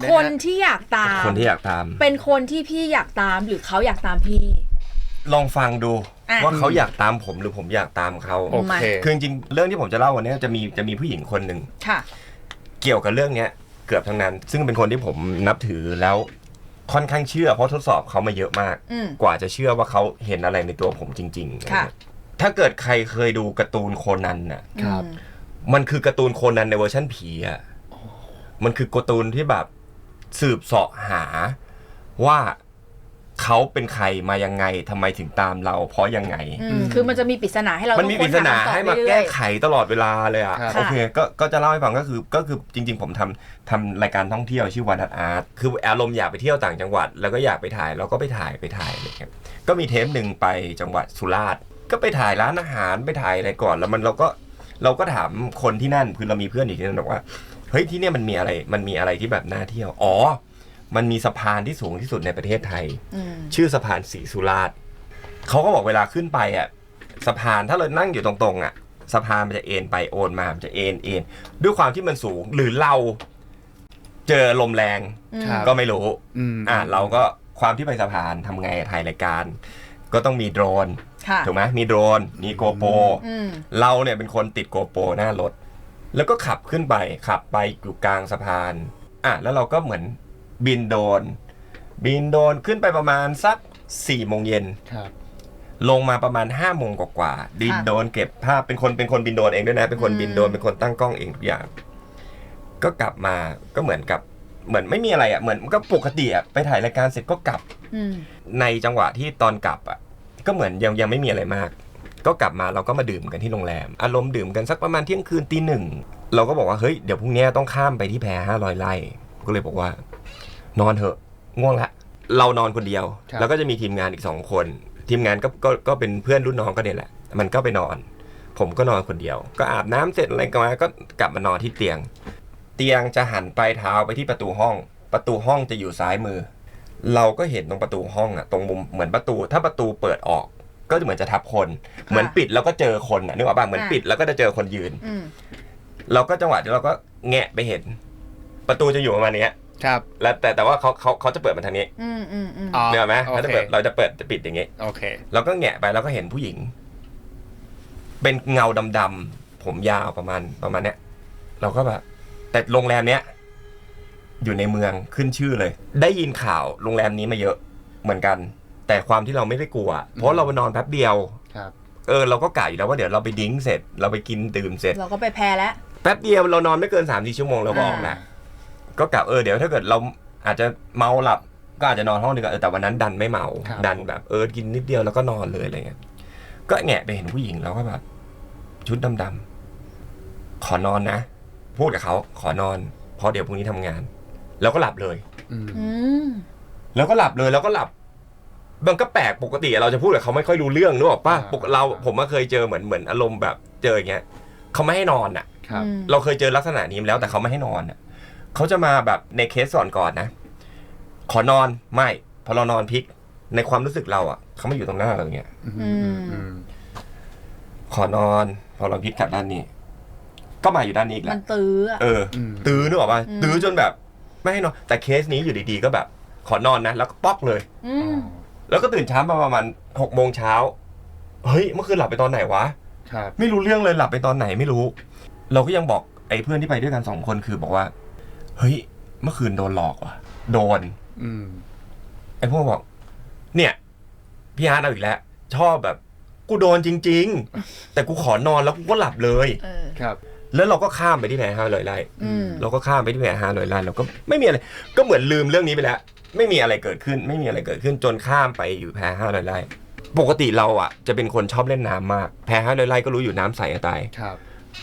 นะคนฮะที่อยากตาม คนที่อยากตาม เป็นคนที่พี่อยากตามหรือเขาอยากตามพี่ ลองฟังดูอะ ว่าเขาอยากตามผมหรือผมอยากตามเขาโอเค คือจริงๆเรื่องที่ผมจะเล่าวันนี้จะมีจะมีผู้หญิงคนหนึ่ง ค่ะ เกี่ยวกับเรื่องเนี้ยเกือบทั้งนั้น ซึ่งเป็นคนที่ผมนับถือแล้วค่อนข้างเชื่อ เพราะทดสอบเขามาเยอะมาก อืมกว่าจะเชื่อว่าเขาเห็นอะไรในตัวผมจริงๆค่ะ ถ้าเกิดใครเคยดูการ์ตูนโคนันน่ะ ครับอืมมันคือการ์ตูนโคนันในเวอร์ชันผีอะ มันคือการ์ตูนที่แบบ สืบเสาะหาว่าเขาเป็นใครมายังไงทำไมถึงตามเรา เพราะยังไง อืมคือมันจะมีปริศนาให้เรามันมีปริศนาต้องค้ให้มาคำตอบแก้เรื่อยไขตลอดเวลาเลยอะครับ โอเคก็ก็จะเล่าให้ฟังก็คือก็คือจริง ๆ ผมทำทำรายการท่องเที่ยวชื่อวันอาร์ตคืออารมณ์อยากไปเที่ยวต่างจังหวัด แล้วก็อยากไปถ่ายเราก็ไปถ่ายไปถ่ายอะไรเงี้ยก็มีเทปหนึ่งไปจังหวัดสุราษฎร์ก็ไปถ่ายร้านอาหารไปถ่ายอะไรก่อน แล้วมันเราก็เราก็ถามคนที่นั่นคือเรามีเพื่อนอีกที่นั่นบอกว่า เฮ้ยที่เนี่ยมันมีอะไรมันมีอะไรที่แบบน่าเที่ยว อ๋อ มันมีสะพานที่สูงที่สุดในประเทศไทยๆอืมชื่อสะพานสีสุราษฎร์เขาก็บอกเวลาขึ้นไปอะสะพานถ้าเรานั่งอยู่ตรงๆอะสะพานมันจะเอ็นไปโอนมามันจะเอ็นเอ็นด้วยความที่มันสูงหรือเราเจอลมแรงครับก็ไม่รู้อืม อะเราก็ความที่ไปสะพานทำไงถ่ายรายการ ก็ต้องมีโดรนค่ะถูกไหมมีโดรนมีโกโปรอืม เราเนี่ยเป็นคนติดโกโปรหน้ารถ แล้วก็ขับขึ้นไปขับไปอยู่กลางสะพานอะแล้วเราก็เหมือนบินโดรนบินโดรนขึ้นไปประมาณสักสี่โมงเย็นครับ ลงมาประมาณ5้าโมงกว่าๆบินโดรนเก็บภาพเป็นคนเป็นคนบินโดรนเองด้วยนะ เป็นคนบินโดรนเป็นคนตั้งกล้องเองทุกอย่าง ก็กลับมาก็เหมือนกับเหมือนไม่มีอะไรอะเหมือนก็ปกติอะไปถ่ายรายการเสร็จก็กลับอืมในจังหวะที่ตอนกลับอะก็เหมือนยังยังไม่มีอะไรมาก ก็กลับมาเราก็มาดื่มกันที่โรงแรม อารมณ์ดื่มกันสักประมาณเที่ยงคืนตีหนึ่งเราก็บอกว่าเฮ้ยเดี๋ยวพรุ่งนี้ต้องข้ามไปที่แพห้าร้อยไร่ก็เลยบอกว่า นอนเถอะง่วงละเรานอนคนเดียวครับแล้วก็จะมีทีมงานอีกสองคน ทีมงานก็ก็ก็เป็นเพื่อนรุ่นน้องก็เนี่ยแหละ มันก็ไปนอน ผมก็นอนคนเดียว ก็อาบน้ำเสร็จอะไรก็มาก็กลับมานอนที่เตียง เตียงจะหันปลายเท้าไปที่ประตูห้อง ประตูห้องจะอยู่ซ้ายมือ เราก็เห็นตรงประตูห้องอะตรงมุมเหมือนประตู ถ้าประตูเปิดออก ก็เหมือนจะทับคน เหมือนปิดแล้วก็เจอคนอะนึกออกป่ะเหมือนอะปิดแล้วก็จะเจอคนยืนอืมเราก็จังหวะที่เราก็แงะไปเห็น ประตูจะอยู่ประมาณเนี้ย ครับแล้วแต่แต่ว่าเขาเขาเขาจะเปิดมาทางนี้อืมอืมอืมอ๋อเนกอะไหมโอเขาจะเคเปิดเราจะเปิดจะปิดอย่างงี้โอเคเราก็แงะไปแล้วก็เห็นผู้หญิง เป็นเงาดำๆผมยาวประมาณประมาณเนี้ยเราก็แบบแต่โรงแรมเนี้ยอยู่ในเมืองขึ้นชื่อเลย ได้ยินข่าวโรงแรมนี้มาเยอะเหมือนกัน แต่ความที่เราไม่ได้กลัว เพราะเราไปนอนแป๊บเดียว ครับ เออเราก็กะอยู่แล้วว่าเดี๋ยวเราไปดิ้งเสร็จ เราไปกินดื่มเสร็จ เราก็ไปแพ้แล้ว แป๊บเดียวเรานอนไม่เกินสามสี่ชั่วโมงเราก็ออกแล้วก็กะเออเดี๋ยวถ้าเกิดเราอาจจะเมาหลับก็อาจจะนอนห้องเดียวกันเออแต่วันนั้นดันไม่เมา ครับ ดันแบบเออกินนิดเดียวแล้วก็นอนเลยอะไรเงี้ย ก็แงะไปเห็นผู้หญิงแล้วก็แบบชุดดำๆขอนอนนะ พูดกับเขาขอนอนเพราะเดี๋ยวพรุ่งนี้ทำงาน แล้วก็หลับเลย อืม อืม แล้วก็หลับเลยแล้วก็หลับ มันก็แปลกปกติเราจะพูดกับเขาไม่ค่อยรู้เรื่องนึกออกปะปกเราผมมาเคยเจอเหมือนเหมือนอารมณ์แบบเจออย่างเงี้ยเขาไม่ให้นอนอะ ครับอืมเราเคยเจอลักษณะนี้มาแล้วแต่เขาไม่ให้นอนอะเขาจะมาแบบในเคสก่อนก่อนๆนะ ขอนอนไม่พอเรานอนพลิกในความรู้สึกเราอะเขาไม่อยู่ตรงหน้าเราอย่างเงี้ย อืมอืมขอนอน พอเราพลิกกลับด้านนี้ ก็มาอยู่ด้านนี้อีกมัแล้วนตื้ออะ เออ อืมตื้อนึกออกป่ะอืม ตื้อจนแบบ ไม่ให้นอนแต่เคสนี้อยู่ดีๆก็แบบ ขอนอนนะ แล้วก็ป๊อกเลย อือ๋อม แล้วก็ตื่นเช้ามาประมาณหกโมงเช้าเฮ้ยเมื่อคืนหลับไปตอนไหนวะครับ ไม่รู้เรื่องเลยหลับไปตอนไหนไม่รู้ เราก็ยังบอกไอ้เพื่อนที่ไปด้วยกันสองคนคือบอกว่า เฮ้ย เมื่อคืนโดนหลอกว่ะ โดน อืม ไอ้พวกบอก เนี่ยพี่อาร์ตเอาอีกแล้ว ชอบแบบ กูโดนจริง ๆ แต่กูขอนอนแล้วกูก็หลับเลย เออ ครับ แล้วเราก็ข้ามไปที่แพรห้าลอยไร่อืม เราก็ข้ามไปที่แพรห้าลอยไร่เราก็ไม่มีอะไร ก็เหมือนลืมเรื่องนี้ไปแล้ว ไม่มีอะไรเกิดขึ้น ไม่มีอะไรเกิดขึ้นจนข้ามไปอยู่แพรห้าลอยไร่ปกติเราอะ จะเป็นคนชอบเล่นน้ำมาก แพรห้าลอยไร่ก็รู้อยู่น้ำใสจะตาย ครับ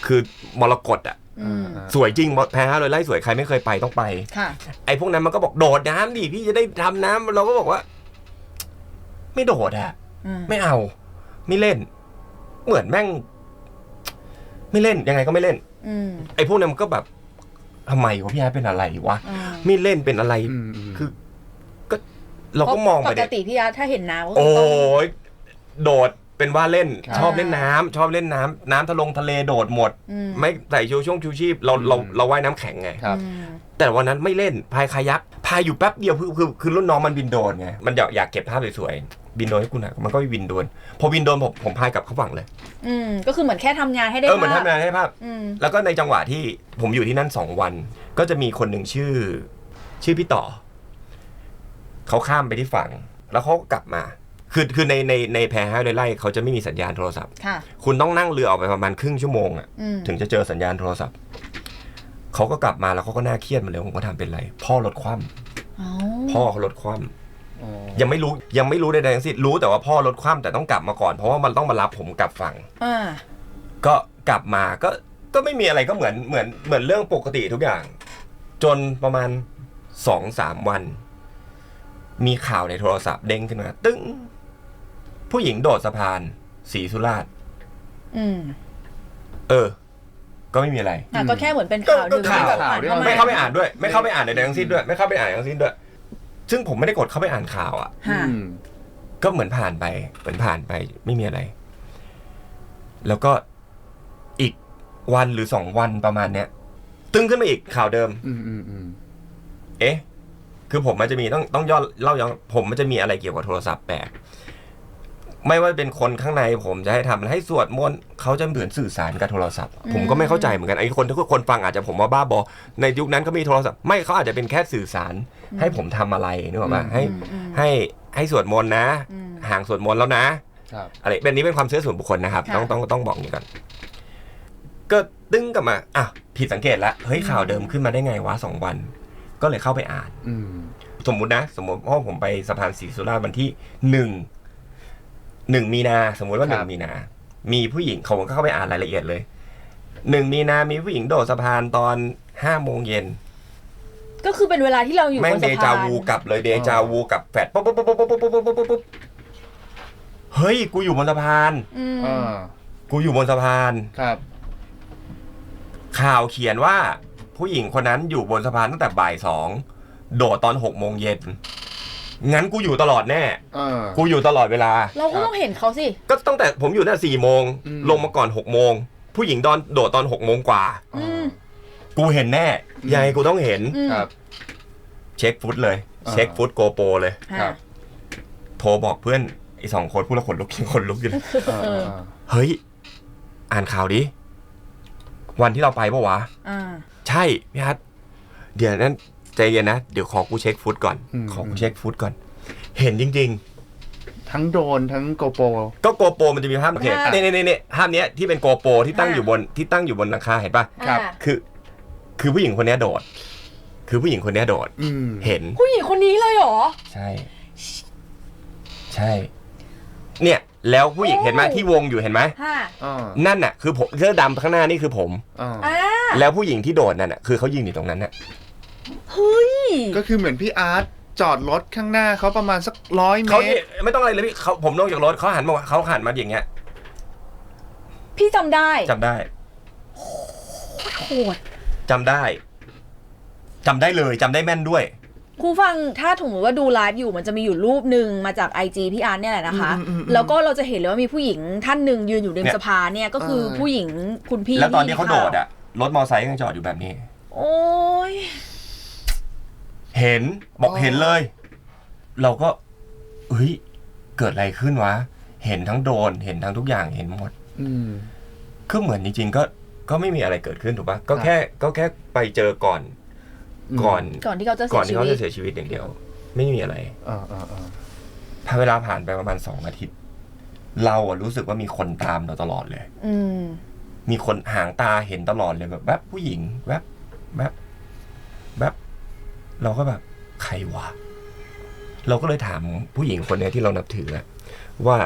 คือมรกตอะ อืมสวยจริงแพ้เลยไล่สวยใครไม่เคยไปต้องไป ค่ะ ไอ้พวกนั้นมันก็บอกโดดน้ำดิพี่จะได้ทำน้ำเราก็บอกว่า ไม่โดดอะอืมไม่เอา ไม่เล่น เหมือนแม่ง ไม่เล่นยังไงก็ไม่เล่น อืมไอ้พวกนั้นมันก็แบบทำไมวะพี่แอร์เป็นอะไรวะอ่าไม่เล่นเป็นอะไร อืมอืม คือก็ เราก็มองไปปกเด็ติพี่อาร์ตถ้าเห็นน้ำก็คืโอ้อต้องยโดดเป็นว่าเล่นครับชอบเล่นน้ำชอบเล่นน้ำน้ำทะลงทะเลโดดหมด อืมไม่ใส่ชูช่วงชูชีพเราเราเราว่ายน้ำแข็งไง ครับ อืม แต่วันนั้นไม่เล่นพายคายักพายอยู่แป๊บเดียวคือคือคือรุ่นน้องมันบินโดรนไงมันอยากอยากเก็บภาพสวยๆบินโดรนให้กูหน่อยมันก็ไปบินโดรนพอบินโดรนผมผมพายกลับเข้าฝั่งเลยอืมก็คือเหมือนแค่ทำงานให้ได้เออเหมือนภาพทำงานให้ภาพ อืม แล้วก็ในจังหวะที่ผมอยู่ที่นั่นสองวัน ก็จะมีคนหนึ่งชื่อ ชื่อพี่ต่อ เขาข้ามไปที่ฝั่ง แล้วเขาก็กลับมา คือคือในในในแพห้าไร่เขาจะไม่มีสัญญาณโทรศัพท์ ค่ะ คุณต้องนั่งเรือออกไปประมาณครึ่งชั่วโมงอะอืม ถึงจะเจอสัญญาณโทรศัพท์ เขาก็กลับมาแล้วเขาก็น่าเครียดมาเลยผมก็ทำเป็นไร พ่อรถคว่อ๋อำพ่อเขารถคว่อ๋อำยังไม่รู้ยังไม่รู้ใดๆทั้งสิ้นรู้แต่ว่าพ่อรถคว่ำแต่ต้องกลับมาก่อนเพราะว่ามันต้องมารับผมกลับฝั่ง อ่า ก็กลับมาก็ก็ไม่มีอะไรก็เหมือนเหมือนเหมือนเรื่องปกติทุกอย่าง จนประมาณสองสามวัน มีข่าวในโทรศัพท์เด้งขึ้นมา ตึ้ง ผู้หญิงโดดสะพานสีสุราษฎร์อืม เออ ก็ไม่มีอะไร อะก็แค่เหมือนเป็นข่าวก็ดึงข่าวแบบอ่านเข้าไม่มาเข้าไปอ่านด้วย ไม่เข้าไปอ่านใดๆทั้งสิ้นด้วย ไม่เข้าไปอ่านทั้งสิ้นด้วย ซึ่งผมไม่ได้กดเข้าไปอ่านข่าวอะค่ะอืมก็เหมือนผ่านไป เหมือนผ่านไป ไม่มีอะไร แล้วก็อีกวันหรือสองวันประมาณเนี้ย ตึงขึ้นมาอีกข่าวเดิม อืมอืมอืมเอ๊ะ คือผมมันจะมีต้องต้องย่อเล่าย้อนผมมันจะมีอะไรเกี่ยวกับโทรศัพท์แปลกไม่ว่าเป็นคนข้างในผมจะให้ทำให้สวดมนต์เขาจะเหมือนสื่อสารกับโทรศัพท์ผมก็ไม่เข้าใจเหมือนกันไอ้คนทุกคนฟังอาจจะผมว่าบ้าบอ ในยุคนั้นเขามีโทรศัพท์ไม่เขาอาจจะเป็นแค่สื่อสาร ให้ผมทำอะไรนึกออกปะให้อืมอืมให้ให้สวดมนต์นะ อืม ห่างสวดมนต์แล้วนะ ครับ อะไรเป็นนี้เป็นความเชื่อส่วนบุคคลนะครับ ค่ะต้องต้องต้องบอกอย่างนี้ก่อนก็ตึ้งกลับมาอะผิดสังเกตแล้วเฮ้ยข่าวเดิมขึ้นมาได้ไงวะสองวัน ก็เลยเข้าไปอ่านอืมสมมุตินะ สมมติว่าผมไปสะพานศรีสุราษฎร์วันที่หนึ่งหนึ่งมีนา สมมุติว่าหนึ่งมีนา มีผู้หญิงเขาก็เข้าไปอ่านรายละเอียดเลยหนึ่งมีนา มีผู้หญิงโดดสะพานตอนห้าโมงเย็นก็คือเป็นเวลาที่เราอยู่บแม่งนเดสะจาพานวูกลับเลยเดจาวูกลับแฟดปุ๊บปุ๊บปุ๊บปุ๊บปุ๊บปุ๊บปุ๊บปุ๊บปุ๊บเฮ้ย กูอยู่บนสะพานอืมอ่ากูอยู่บนสะพานครับ ข่าวเขียนว่า ผู้หญิงคนนั้นอยู่บนสะพานตั้งแต่บ่ายสองโดดตอนหกโมงเย็นงั้นกูอยู่ตลอดแน่ อ่า กูอยู่ตลอดเวลา เราก็ต้องเห็นเขาสิ ก็ตั้งแต่ผมอยู่ตั้งแต่สี่โมงอืม ลงมาก่อนหกโมงผู้หญิงตอนโดดตอนหกโมงกว่า อืมกูเห็นแน่อืมยังไงกูต้องเห็น อืมครับ เช็คฟุตเลย อ่า เช็คฟุตโกโปรเลย ครัค่ะบโทรบอกเพื่อนไอ้สองคนพูดแล้วขนลุกขนลุกอยู่เลย อ่าอ่าเฮ้ย อ่านข่าวดิ วันที่เราไปปะวะ อ่า ใช่พี่ฮัทเดี๋ยวนั้นใจเย็นนะ เดี๋ยวขอกูเช็คฟุตก่อนขอกูเช็คฟุตก่อน เห็นจริง ทั้งโดรนทั้งโกโปร ๆ ก็โกโปรมันจะมีภาพโอเคค่ะนี่นี่นี่ภาพเนี้ยที่เป็นโกโปรที่ตั้งค่ะอยู่บนที่ตั้งอยู่บนหลังคาเห็นปะครับ อ่าคือ คือผู้หญิงคนเนี้ยโดด คือผู้หญิงคนเนี้ยโดด อืม เห็น ผู้หญิงคนนี้เลยเหรอ ใช่ ใช่ เนี่ย แล้วผู้หญิงโอ้ เห็นไหมที่วงอยู่เห็นไหมค่ะอ่านั่นน่ะคือผมเสื้อดำข้างหน้านี่คือผม อ่า อ่า แล้วผู้หญิงที่โดดนั่นน่ะคือเขายืนอยู่ตรงนั้นน่ะเฮ้ย ก็คือเหมือนพี่อาร์ตจอดรถข้างหน้าเขาประมาณสักร้อยเมเขาตเนี่ยรไม่ต้องอะไรเลยพี่เขาผมลงจากรถเขาหันมาเขาหันมาอย่างเงี้ยพี่จำได้จำได้โหดจำได้จำได้เลยจำได้แม่นด้วย ครูฟังถ้าถึงว่าดูไลฟ์อยู่มันจะมีอยู่รูปหนึ่งมาจาก IG พี่อาร์ตเนี่ยแหละนะคะอืมอืมอืมแล้วก็เราจะเห็นเลยว่ามีผู้หญิงท่านหนึ่งยืนอยู่ริมเนี่ย สะพานเนี่ยก็คือเออผู้หญิงคุณพี่แล้วตอนที่เขาโดดข่วอะ รถมอไซค์ยังจอดอยู่แบบนี้ โอ้ย เห็นบอกเห็นเลย เราก็เฮ้ยเกิดอะไรขึ้นวะ เห็นทั้งโดนเห็นทั้งทุกอย่างเห็นหมดอืมก็เหมือนจริงๆก็ก็ไม่มีอะไรเกิดขึ้นถูกปะก็ครับแค่ก็แค่ไปเจอก่อนก่อนก่อนที่เขาจะเสีก่อนยที่ชีเขาวิตจะเสียชีวิตอย่างเดียว ไม่มีอะไร อ่าอ่าอ่าพอเวลาผ่านไปประมาณสองอาทิตย์ เราอะรู้สึกว่ามีคนตามเราตลอดเลย อืม มีคนหางตาเห็นตลอดเลยแบบแวบผู้หญิงแวบแวบแวบเราก็แบบใครวะเราก็เลยถามผู้หญิงคนเนี้ยที่เรานับถืออะว่า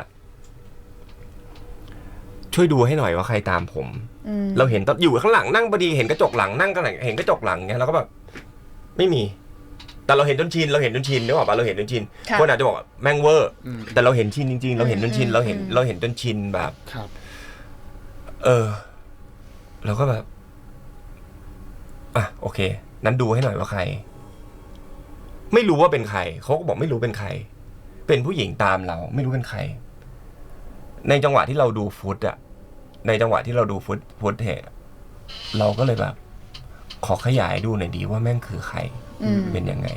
ช่วยดูให้หน่อยว่าใครตามผมอืมเราเห็นตอนอยู่ข้างหลังนั่งพอดีเห็นกระจกหลังนั่งกันหลังเห็นกระจกหลังเงี้ยเราก็แบบไม่มี แต่เราเห็นจนชินเราเห็นจนชินนึกออกปะเราเห็นจนชินค่ะคนอาจจะบอกว่าแม่งเวอร์อืมแต่เราเห็นชินจริง ๆ เราเห็นจนชินอืมเราเห็นอืมเราเห็นจนชินแบบครับเออ เราก็แบบ อะโอเค นั้นดูให้หน่อยว่าใคร ไม่รู้ว่าเป็นใครเขาก็บอกไม่รู้เป็นใคร เป็นผู้หญิงตามเรา ไม่รู้เป็นใคร ในจังหวะที่เราดูฟุตอะในจังหวะที่เราดูฟุตฟุตเทจเราก็เลยแบบ ขอขยายดูหน่อยดีว่าแม่งคือใครอืมเป็นยังไง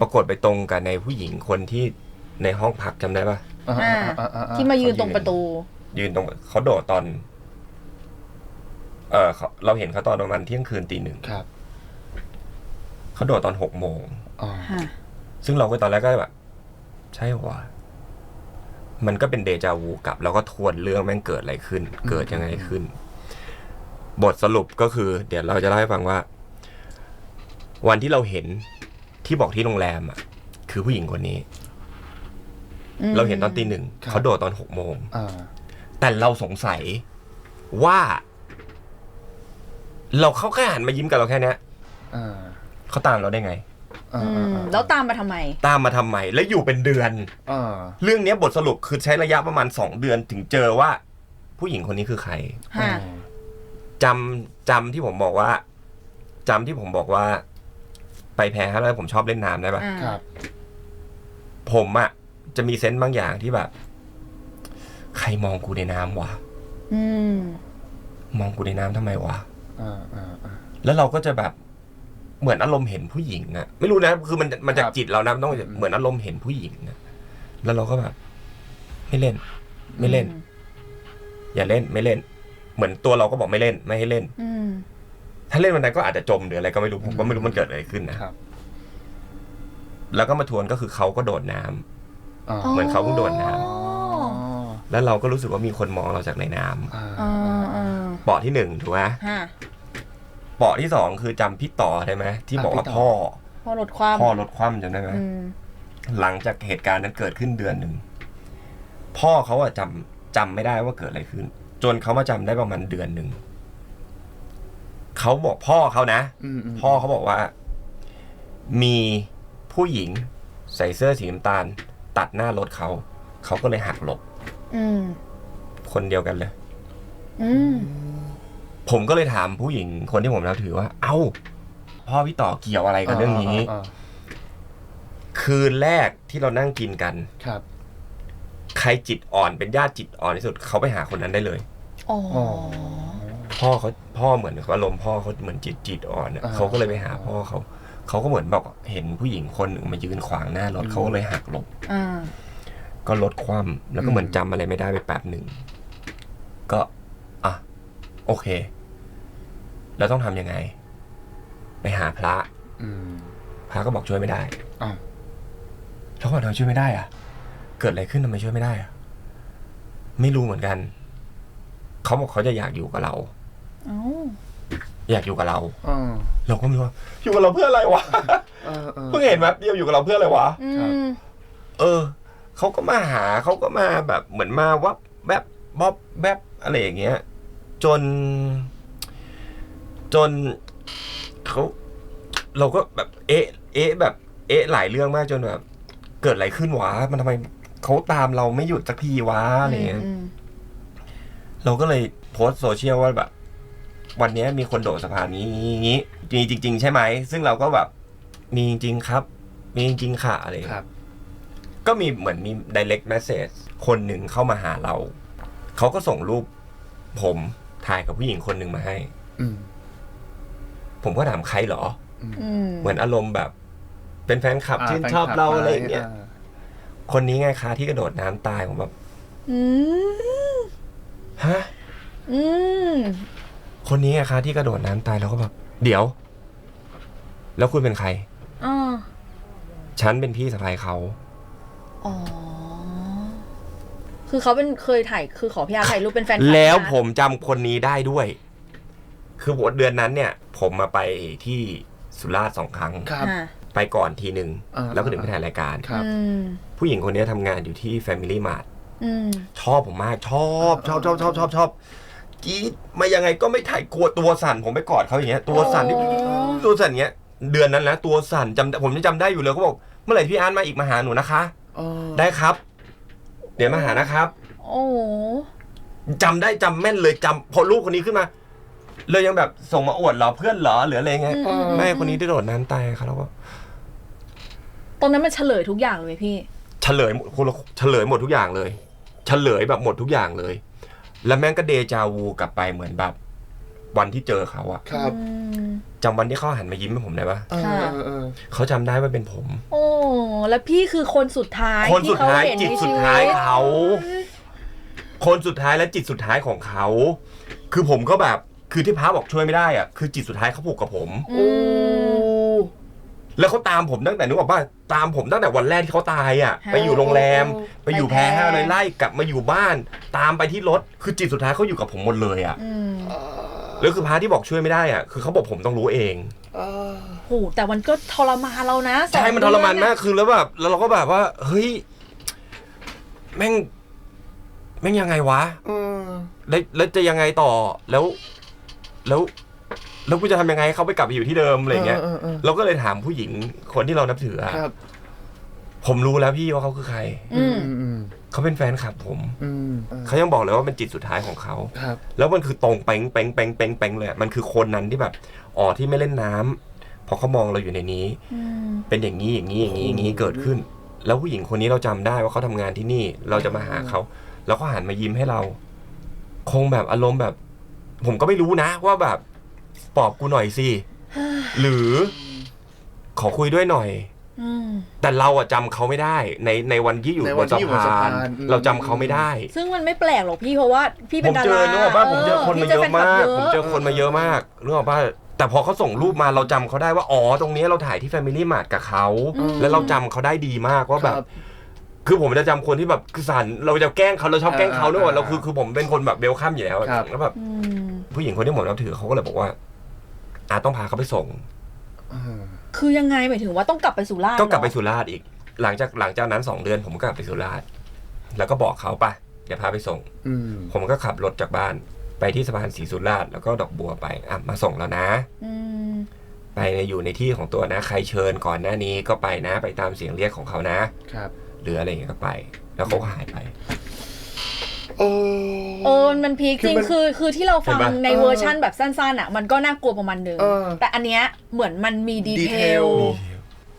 ปรากฏไปตรงกับในผู้หญิงคนที่ในห้องพักจำได้ปะอ่าอ่าอ่อ่อ่ที่มายืนตรงประตู ยืนตรงเขาโดดตอน เออเขาเราเห็นเขาตอนประมาณเที่ยงคืนตีหนึ่งครับเขาโดดตอนหกโมง อ๋อฮะซึ่งเราก็ตอนแรกก็แบบ ใช่วะมันก็เป็นเดจาวูกลับ แล้วก็ทวนเรื่องแม่งเกิดอะไรขึ้น เกิดยังไงขึ้น บทสรุปก็คือ เดี๋ยวเราจะเล่าให้ฟังว่า วันที่เราเห็นที่บอกที่โรงแรมอะ คือผู้หญิงคนนี้ อืมเราเห็นตอนตีหนึ่งเขาโดดตอนหกโมง อ่าแต่เราสงสัยว่า เราเขาแค่หันมายิ้มกับเราแค่เนี้ยอ่าเขาตามเราได้ไงอ่าอือ่ามอ่าแล้วตามมาทำไม ตามมาทำไมแล้วอยู่เป็นเดือนอ่าเรื่องเนี้ยบทสรุปคือใช้ระยะประมาณสองเดือนถึงเจอว่า ผู้หญิงคนนี้คือใครฮะ จำจำที่ผมบอกว่าจำที่ผมบอกว่า ไปแพ้ครับแล้วผมชอบเล่นน้ำได้ปะ อ่าครับ ผมอะจะมีเซนต์บางอย่างที่แบบ ใครมองกูในน้ำวะ อืม มองกูในน้ำทำไมวะ อ่าอ่าอ่า แล้วเราก็จะแบบเหมือนอารมณ์เห็นผู้หญิงอะไม่รู้นะคือมันมันจากครับจิตเรานะมันต้องอืมเหมือนอารมณ์เห็นผู้หญิงอะแล้วเราก็แบบไม่เล่น ไม่เล่น อย่าเล่นไม่เล่น เหมือนตัวเราก็บอกไม่เล่น ไม่ให้เล่น อืม ถ้าเล่นวันนั้นก็อาจจะจมหรืออะไรก็ไม่รู้ผมก็ไม่รู้มันเกิดอะไรขึ้นนะครับ แล้วก็มาทวนก็คือเขาก็โดดน้ำ อ่าเหมือนเขาเพิ่งโดนน้ อ๋อ แล้วเราก็รู้สึกว่ามีคนมองเราจากในน้ำอ่าอ่าอ่าเปาะที่หนึ่งถูกไหมฮะเปาะที่สองคือจำพี่ต่อได้ไหมที่บอกว่าพ่อ พอลดความพ่อรถคว่ำจำได้ไหม อืมหลังจากเหตุการณ์นั้นเกิดขึ้นเดือนหนึ่ง พ่อเขาอะจำจำไม่ได้ว่าเกิดอะไรขึ้น จนเขามาจำได้ประมาณเดือนหนึ่งเขาบอกพ่อเขานะ อืมมพ่อเขาบอกว่า มีผู้หญิงใส่เสื้อสีน้ำตาล ตัดหน้ารถเขาเขาก็เลยหักหลบอืมคนเดียวกันเลย อืม ผมก็เลยถามผู้หญิงคนที่ผมนับถือว่า เอ้า พ่อพี่ต่อเกี่ยวอะไรกับเรื่องนี้าาคืนแรกที่เรานั่งกินกันครับ ใครจิตอ่อนเป็นญาติจิตอ่อนที่สุดเขาไปหาคนนั้นได้เลย อ๋ออ๋อ พ่อเขาพ่อเหมือนอารมณ์พ่อเขาเหมือนจิตจิตอ่อนอะอ่า เขาก็เลยไปหาพ่อเขา เขาก็เหมือนบอกเห็นผู้หญิงคนหนึ่งมายืนขวางหน้ารถอืมเขาก็เลยหักหลบ อ่าก็ลดความแล้วก็เหมือนจำอะไรไม่ได้ไปแป๊บหนึ่ง ก็ อะ โอเค แล้วต้องทำยังไง ไปหาพระอืมพระก็บอกช่วยไม่ได้อ้าวแล้วก็บอกทำไมช่วยไม่ได้อะเกิดอะไรขึ้นทำไมช่วยไม่ได้อะไม่รู้เหมือนกัน เขาบอกเขาจะอยากอยู่กับเรา เอ้าอยากอยู่กับเราอ่าเราก็ไม่รู้ว่าอยู่กับเราเพื่ออะไรวะ เออเออ เพิ่งเห็นแบบเดียวอยู่กับเราเพื่ออะไรวะ อืครับ ม เออ เขาก็มาหาเขาก็มาแบบเหมือนมาวับแบบบ๊อบแบบอะไรอย่างเงี้ย จน จนเขาเราก็แบบเอ๊ะ เอ๊ะแบบ เอ๊ะหลายเรื่องมากจนแบบ เกิดอะไรขึ้นวะ มันทำไมเขาตามเราไม่หยุดสักทีวะอะไรเงี้ยมเราก็เลยโพสต์โซเชียลว่าแบบ วันนี้มีคนโดดสะพานนี้งี้งี้มีจริง ๆ ใช่ไหม ซึ่งเราก็แบบ มีจริงๆครับ มีจริงๆค่ะอะไรอย่างคเงี้ยรับ ก็มีเหมือนมี direct message คนหนึ่งเข้ามาหาเรา เขาก็ส่งรูป ผมถ่ายกับผู้หญิงคนหนึ่งมาให้ อืม ผมก็ถามใครเหรออืมเหมือนอารมณ์แบบ เป็นแฟนคลับชื่นชอบแฟนคลัเราอะไรอย่างเงี้ยาคนนี้ไงคะที่กระโดดน้ำตายผมแบบอืมฮะอืมคนนี้ไงคะที่กระโดดน้ำตายแล้วก็แบบ เดี๋ยว แล้วคุณเป็นใครอ่าฉันเป็นพี่สะพายเขาอ๋อคือเขาเป็นเคยถ่ายคือขอพี่อาร์ถ่ายรูปเป็นแฟนคลับแล้วพี่อาร์ตผมจำคนนี้ได้ด้วย คือผมเดือนนั้นเนี่ย ผมมาไปที่สุราษฎร์สองครั้ง ครับอ่าไปก่อนทีหนึ่งอ่า แล้วก็ถึงไปถ่ายรายการ ครับ อืมผู้หญิงคนนี้ทำงานอยู่ที่ Family Mart อืมชอบผมมากชอบชอบชอบชอบชอบชอบกรีดมายังไงก็ไม่ถ่ายกลัวตัวสั่นผมไปกอดเขาอย่างเงี้ยตัวสั่นที่อ๋อตัวสั่นอย่างเงี้ย เดือนนั้นนะตัวสั่นจำผมยังจำได้อยู่เลยเขาบอกเมื่อไหร่พี่อาร์ตมาอีกมาหาหนูนะคะเออได้ครับ เดี๋ยวมาหานะครับโอ้โหจำได้จำแม่นเลยจำพอลูกคนนี้ขึ้นมา เลยยังแบบส่งมาอวดเหรอเพื่อนเหรอหรืออะไรเงี้ยอืมอืม แม่คนนี้ได้โดดน้ำตายครับแล้วก็ตรงนั้นมันเฉลยทุกอย่างเลยพี่ เฉลยหมดคนละเฉลยหมดทุกอย่างเลย เฉลยแบบหมดทุกอย่างเลย แล้วแม่งก็เดจาวูกลับไปเหมือนแบบ วันที่เจอเขาอะครับอืม จำวันที่เขาหันมายิ้มให้ผมได้ปะเออค่ะ เออเออเขาจำได้ว่าเป็นผม โอ้แล้วพี่คือคนสุดท้ายคนสุดท้ายที่เขเห็นจิตในสุดชีวิท้ายเขา คนสุดท้ายและจิตสุดท้ายของเขา คือผมก็แบบ คือที่พระบอกช่วยไม่ได้อะคือจิตสุดท้ายเขาผูกกับผม อืม แล้วเขาตามผมตั้งแต่นึกออกป่ะตามผมตั้งแต่วันแรกที่เขาตายอะ ฮะไปอยู่โรงแรม ไปอยู่ไปแพแพร่ห้าเลยไล่กลับมาอยู่บ้าน ตามไปที่รถคือจิตสุดท้ายเขาอยู่กับผมหมดเลยอะอืมแล้วคือพระที่บอกช่วยไม่ได้อะคือเขาบอกผมต้องรู้เอง เออโหแต่มันก็ทรมานเรานะสองใช่มันทรมานเดือะมากคือแล้วแบบแล้วเราก็แบบว่า เฮ้ยแม่งแม่งยังไงวะเออแล้วแล้วจะยังไงต่อแล้ว แล้วแล้วกูจะทำยังไงให้เขาไปกลับไปอยู่ที่เดิมอะไรเงี้ยเออเออ เราก็เลยถามผู้หญิงคนที่เรานับถืออะครับผมรู้แล้วพี่ว่าเขาคือใคร อืมอืมเขาเป็นแฟนคลับผม อืมเออเขายังบอกเลยว่าเป็นจิตสุดท้ายของเขา ครับ แล้วมันคือตรงเป้งเป้งเป้งเป้งเป้งเลยอะมันคือคนนั้นที่แบบอ๋อที่ไม่เล่นน้ำเพราะเขามองเราอยู่ในนี้ อืมเป็นอย่างนี้อย่างนี้อย่างนี้อย่างนี้เกิดขึ้น แล้วผู้หญิงคนนี้เราจำได้ว่าเขาทำงานที่นี่ เราจะมาหาเขา แล้วเขาหันมายิ้มให้เรา คงแบบอารมณ์แบบ ผมก็ไม่รู้นะ ว่าแบบปอบกูหน่อยสิหรือขอคุยด้วยหน่อยอืมแต่เราอะจำเขาไม่ได้ ในในวันที่อยู่ในบวันนสะที่อยู่บนพาสะนพานอืม เราจำเขาไม่ได้ ซึ่งมันไม่แปลกหรอกพี่เพราะว่าพี่เป็ผนมดาเจราอนึกออกป่ะผมเจอคนมาเยอะมากพี่ผมเจอคนมาเยอะมากนึกออกป่ะแต่พอเขาส่งรูปมาเราจำเขาได้ว่า อ๋อ ตรงนี้เราถ่ายที่ Family Mart กับเขาอืมแล้วเราจำเขาได้ดีมากว่าแบบ ครับ คือผมจะจำคนที่แบบคือสันเราจะแกล้งเขาเราชอบแกล้งเขาด้วยอ่าเราคือคือผมเป็นคนแบบเบลคัมอยู่แล้วครับ แล้วแบบอืมผู้หญิงคนที่ผมนับถือเขาก็เลยบอกว่าอาต้องพาเขาไปส่งเออคือยังไงหมายถึงว่าต้องกลับไปสุราษฎร์ก็กลับไปเหรอสุราษฎร์อีก หลังจากหลังจากนั้นสองเดือนผมก็กลับไปสุราษฎร์แล้วก็บอกเขาไปเดี๋ยวพาไปส่ง อืม ผมก็ขับรถจากบ้านไปที่สะพานศรีสุราษฎร์แล้วก็ดอกบัวไปอะมาส่งแล้วนะ อืมไปอยู่ในที่ของตัวนะ ใครเชิญก่อนหน้านี้ก็ไปนะ ไปตามเสียงเรียกของเขานะ ครับ หรืออะไรอย่างเงี้ยก็ไป แล้วเขาก็หายไป โอ้เออมันพีคจริงคือมันคือคือที่เราฟังเห็นปะในเออเวอร์ชั่นแบบสั้นๆอะมันก็น่ากลัวประมาณหนึงเออแต่อันเนี้ยเหมือนมันมีดีดีเทเทลล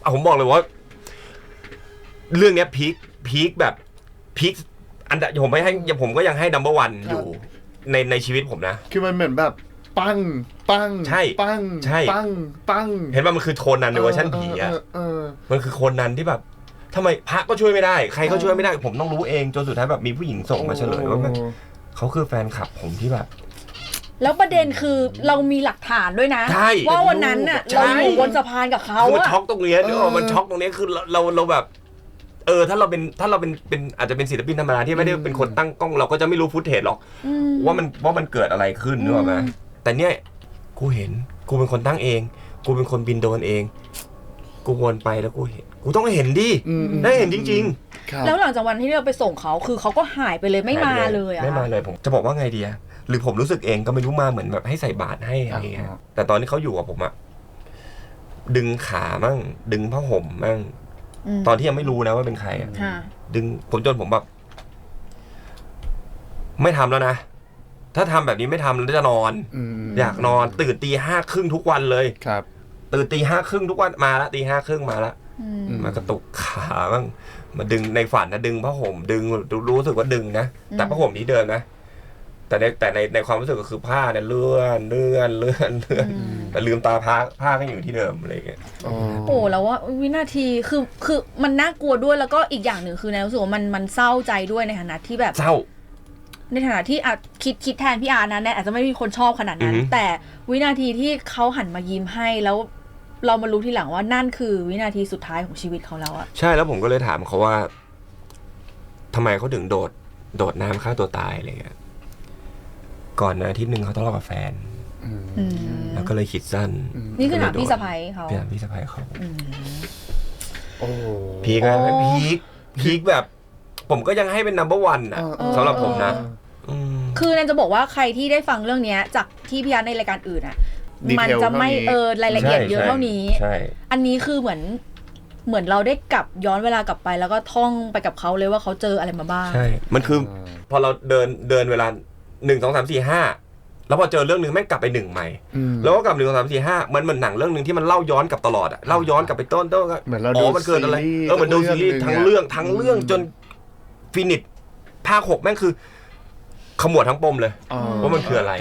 อะผมบอกเลยว่า เรื่องเนี้ยพีคพีคแบบพีคอันดับผมไม่ให้ผมก็ยังให้ดัมเบิลวันครับอยู่ในในชีวิตผมนะ คือมันเหมือนแบบปังปังใช่ปังใช่ ปังปังเห็นว่ามันคือโทนนั้นในเวอร์ชันผีอะเออเออมันคือคนนั้นที่แบบ ทำไมพระก็ช่วยไม่ได้ ใครก็ช่วยไม่ได้ ผมต้องรู้เองจนสุดท้ายแบบมีผู้หญิงส่งมาเฉลยว่าแบบเขาคือแฟนคลับผมที่แบบ แล้วประเด็นคือเรามีหลักฐานด้วยนะ ใช่ว่าวันนั้นน่ะใช่ เราอยู่บนสะพานกับเขาคือมันอะช็อกตรงเนี้ยนึกออกเออมันช็อกตรงเนี้ยคือเราเราเราแบบ เออถ้าเราเป็นถ้าเราเป็นเป็นอาจจะเป็นศิลปินธรรมดาที่ไม่ได้อืมเป็นคนตั้งกล้องเราก็จะไม่รู้ฟุตเทจหรอก อืม ว่ามันว่ามันเกิดอะไรขึ้นนึกออกไหมอืม แต่เนี่ยกูเห็นกูเป็นคนตั้งเอง กูเป็นคนบินโดรนเอง กูวนไปแล้วกูเห็น กูต้องเห็นดิอืมอืม ได้เห็นจริง ครับ แล้วหลังจากวันที่เราไปส่งเขาคือเขาก็หายไปเลยๆไม่มาหยปเลยอะไม่มาเลยผมจะบอกว่าไงดีอะหรือผมรู้สึกเองก็ไม่รู้มาเหมือนแบบให้ใส่บาตรให้อะไรเงี้ยอ่า แต่ตอนที่เขาอยู่กับผมอะดึงขามั่ง ดึงผ้าห่มมั่ง มตอนที่ยังไม่รู้นะว่าเป็นใครอะค่ะ ดึงผมจนผมแบบไม่ทำแล้วนะ ถ้าทำแบบนี้ไม่ทำแล้วจะนอนมอยากนอน ตื่นตีห้าครึ่งทุกวันเลย ครับ ตื่นตีห้าครึ่งทุกวันมาละตีห้าครึ่งมาละอื มอืมมากระตุกขาบ้างมาดึงในฝันนะดึงผ้าห่มดึงรู้รู้สึกว่าดึงนะแต่ผ้าห่มที่เดิมนะแต่ในแต่ในในความรู้สึกก็คือผ้าเนี่ยเลื่อนเลื่อนเลื่อนเลื่อนอืมแต่ลืมตาผ้าผ้าก็อยู่ที่เดิมอะไรอย่างเงี้ยอ๋อโอ้แล้วว่าวินาทีคือคือมันน่ากลัวด้วยแล้วก็อีกอย่างหนึ่งคือแนนรู้สึกว่ามันมันเศร้าใจด้วยในฐานะที่แบบเศร้า ในฐานะที่อาจคิดคิดแทนพี่อาร์นะแนนอาจจะไม่มีคนชอบขนาดนั้นอือหือแต่วินาทีที่เขาหันมายิ้มให้แล้ว เรามารู้ทีหลังว่านั่นคือวินาทีสุดท้ายของชีวิตเขาแล้วอะใช่แล้วผมก็เลยถามเขาว่าทำไมเขาถึงโดด โดดน้ำฆ่าตัวตายอะไรเงี้ยก่อนนะอาทิตย์หนึ่งเขาทะเลาะกับแฟนอืมอืมแล้วก็เลยคิดสั้นอืมนี่คือถามพี่สะพ้ยเขาพี่ถามพี่สะพ้ายเขาอืมโอ้พีกนะโอ้พีกพีกแบบ ผมก็ยังให้เป็น number one อะเออสำหรับผมนะเอออืมคือแนนจะบอกว่าใครที่ได้ฟังเรื่องเนี้ยจากที่พี่อาร์ในรายการอื่นอะ ดีเทลมันจะไม่เท่านี้เออรายละเอียดเยอะเท่านี้ ใช่ อันนี้คือเหมือนเหมือนเราได้กลับย้อนเวลากลับไป แล้วก็ท่องไปกับเขาเลยว่าเขาเจออะไรมาบ้าง ใช่ มันคือพอเราเดินเดินเวลาหนึ่งสองสามสี่ห้าแล้วพอเจอเรื่องหนึ่งแม่งกลับไปหนึ่งใหม่ อืม แล้วก็กลับหนึ่งสองสามสี่ห้ามันเหมือนหนังเรื่องหนึ่งที่มันเล่าย้อนกลับตลอดอะเล่าย้อนกลับไปต้นต้นก็เหมือนเราอ๋ดูอมันเกิดอะไรซีรีส์เออเหมือนดูซีรีส์สักทั้งหเรื่องะทั้งเรื่องจนฟินิชภาคหกแม่งคือ ขมวดทั้งปมเลย อ๋อ ว่ามันคืออะไร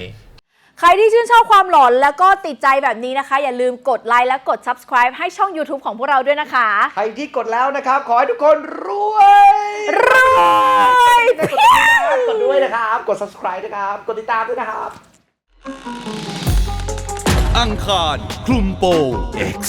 ใครที่ชื่นชอบความหลอนแล้วก็ติดใจแบบนี้นะคะ อย่าลืมกดไลค์และกด subscribe ให้ช่อง YouTube ของพวกเราด้วยนะคะ ใครที่กดแล้วนะครับ ขอให้ทุกคนรวยรวยกดติดตามกดด้วยนะครับ กด subscribe นะครับ กดติดตามด้วยนะครับ อังคารคลุมโปง X